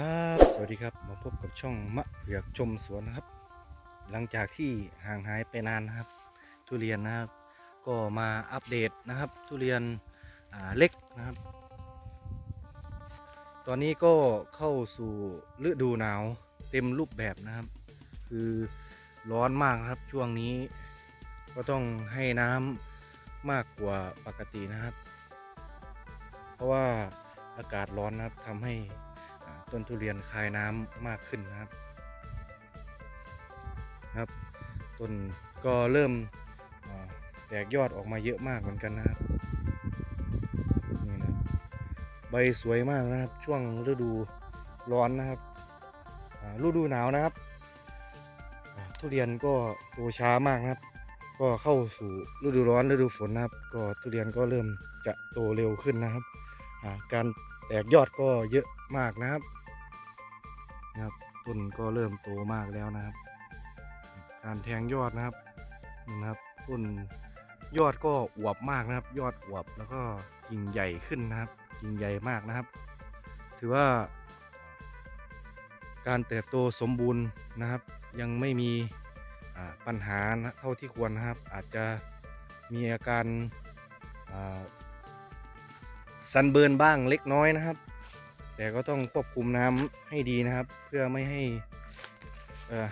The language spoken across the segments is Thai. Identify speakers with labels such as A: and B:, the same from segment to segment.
A: ครับ สวัสดีครับมาพบกับช่องมะเผือกชมสวนนะครับ หลังจากที่ห่างหายไปนานนะครับ ทุเรียนนะครับ ก็มาอัปเดตนะครับ ทุเรียนเล็กนะครับ ตอนนี้ก็เข้าสู่ฤดูหนาวเต็มรูปแบบนะครับ คือร้อนมากครับช่วงนี้ ก็ต้องให้น้ำมากกว่าปกตินะครับ เพราะว่าอากาศร้อนนะครับทำให้ ต้นทุเรียนคายน้ำมากขึ้นนะครับครับต้นก็เริ่มแตกยอดออกมาเยอะมากเหมือนกันนะครับนี่นะใบสวยมากนะครับช่วงฤดูร้อนนะครับฤดูหนาวนะครับ ทุเรียนก็โตช้ามากนะครับ ก็เข้าสู่ฤดูร้อนฤดูฝนนะครับ ก็ทุเรียนก็เริ่มจะโตเร็วขึ้นนะครับ การแตกยอดก็เยอะมากนะครับ นะครับต้นก็เริ่มโตมากแล้วนะครับ การแทงยอดนะครับนะครับต้นยอดก็อวบมากนะครับ ยอดอวบแล้วก็กิ่งใหญ่ขึ้นนะครับ กิ่งใหญ่มากนะครับ ถือว่า การเติบโตสมบูรณ์นะครับ ยังไม่มีปัญหานะเท่าที่ควรนะครับ อาจจะมีอาการาซันเบิร์นบ้างเล็กน้อยนะครับ แต่ก็ต้องควบคุมน้ำให้ดีนะครับ เพื่อไม่ให้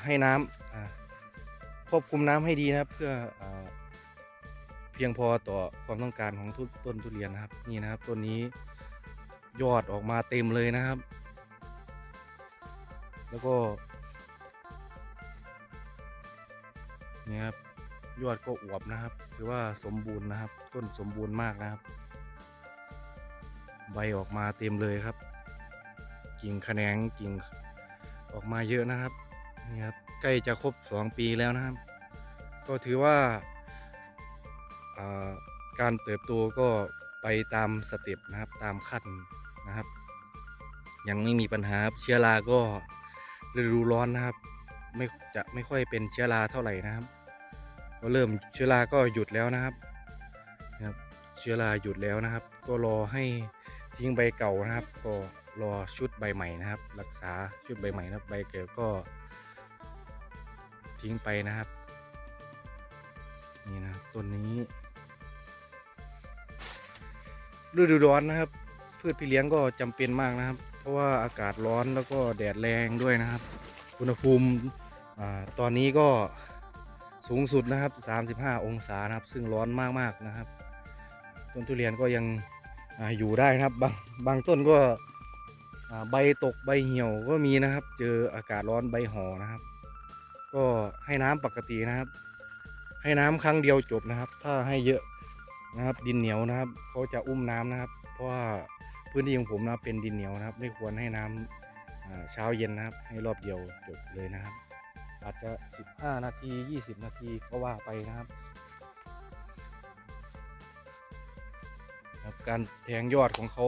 A: ให้น้ำอ่าควบคุมน้ำให้ดีนะครับ เพื่ออเพียงพอต่อความต้องการของต้นทุเรียนนะครับ นี่นะครับต้นนี้ยอดออกมาเต็มเลยนะครับ แล้วก็นี่ครับยอดก็อวบนะครับถือว่าสมบูรณ์นะครับ ต้นสมบูรณ์มากนะครับ ใบออกมาเต็มเลยครับ กิ่งแขนงกิ่งออกมาเยอะนะครับนี่ครับใกล้จะครบ 2 ปีแล้วนะครับ ก็ถือว่าาการเติบโตก็ไปตามสเต็ปนะครับตามขั้นนะครับ ยังไม่มีปัญหาเชื้อราก็ฤดูร้อนนะครับ ไม่จะไม่ค่อยเป็นเชื้อราเท่าไหร่นะครับ ก็เริ่มเชื้อราก็หยุดแล้วนะครับนะครับ เชื้อราหยุดแล้วนะครับ ก็รอให้ทิ้งใบเก่านะครับก็ รอชุดใบใหม่นะครับ รักษาชุดใบใหม่นะใบเก่าก็ทิ้งไปนะครับ นี่นะต้นนี้ฤดูร้อนนะครับ พืชพี่เลี้ยงก็จำเป็นมากนะครับ เพราะว่าอากาศร้อนแล้วก็แดดแรงด้วยนะครับ อุณหภูมิตอนนี้ก็สูงสุดนะครับ 35 องศานะครับ ซึ่งร้อนมากๆนะครับ ต้นทุเรียนก็ยังออยู่ได้นะครับ บางบางต้นก็ ใบตกใบเหี่ยวก็มีนะครับ เจออากาศร้อนใบห่อนะครับ ก็ให้น้ำปกตินะครับ ให้น้ำครั้งเดียวจบนะครับ ถ้าให้เยอะนะครับ ดินเหนียวนะครับเขาจะอุ้มน้ำนะครับ เพราะว่าพื้นที่ของผมนะเป็นดินเหนียวนะครับ ไม่ควรให้น้ำอ่าเช้าเย็นนะครับ ให้รอบเดียวจบเลยนะครับ อาจจะ 15 นาที 20 นาทีก็ว่าไปนะครับครับการแทงยอดของเขา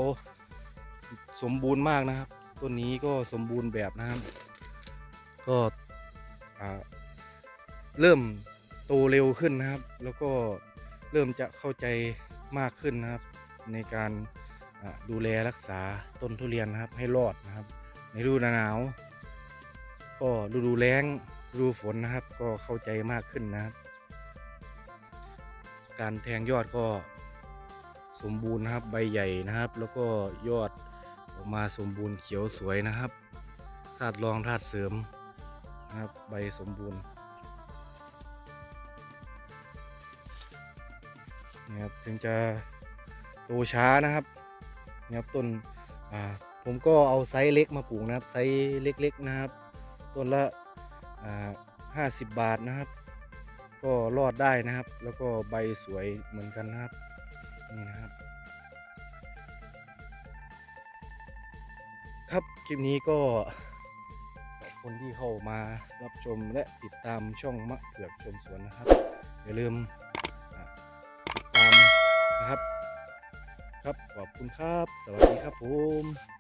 A: สมบูรณ์มากนะครับ ต้นนี้ก็สมบูรณ์แบบนะครับ ก็เริ่มโตเร็วขึ้นนะครับ แล้วก็เริ่มจะเข้าใจมากขึ้นนะครับ ในการดูแลรักษาต้นทุเรียนนะครับ ให้รอดนะครับ ในฤดูหนาว ก็ฤดูแล้งฤดูฝนนะครับ ก็เข้าใจมากขึ้นนะครับ การแทงยอดก็สมบูรณ์นะครับใบใหญ่นะครับ แล้วก็ยอด อกมาสมบูรณ์เขียวสวยนะครับธาตุรองธาตุเสริมนะครับใบสมบูรณ์นี่ครับถึงจะโตช้านะครับนี่ครับต้นผมก็เอาไซส์เล็กมาปลูกนะครับไซส์เล็กๆนะครับ ต้นละห้าสิบบาทนะครับ ก็รอดได้นะครับ แล้วก็ใบสวยเหมือนกันนะครับนี่นะครับ ครับ คลิปนี้ก็ขอบคุณที่เข้ามารับชมและติดตามช่องมะเผือกชมสวนนะครับ อย่าลืมติดตามนะครับ ครับขอบคุณครับ สวัสดีครับผม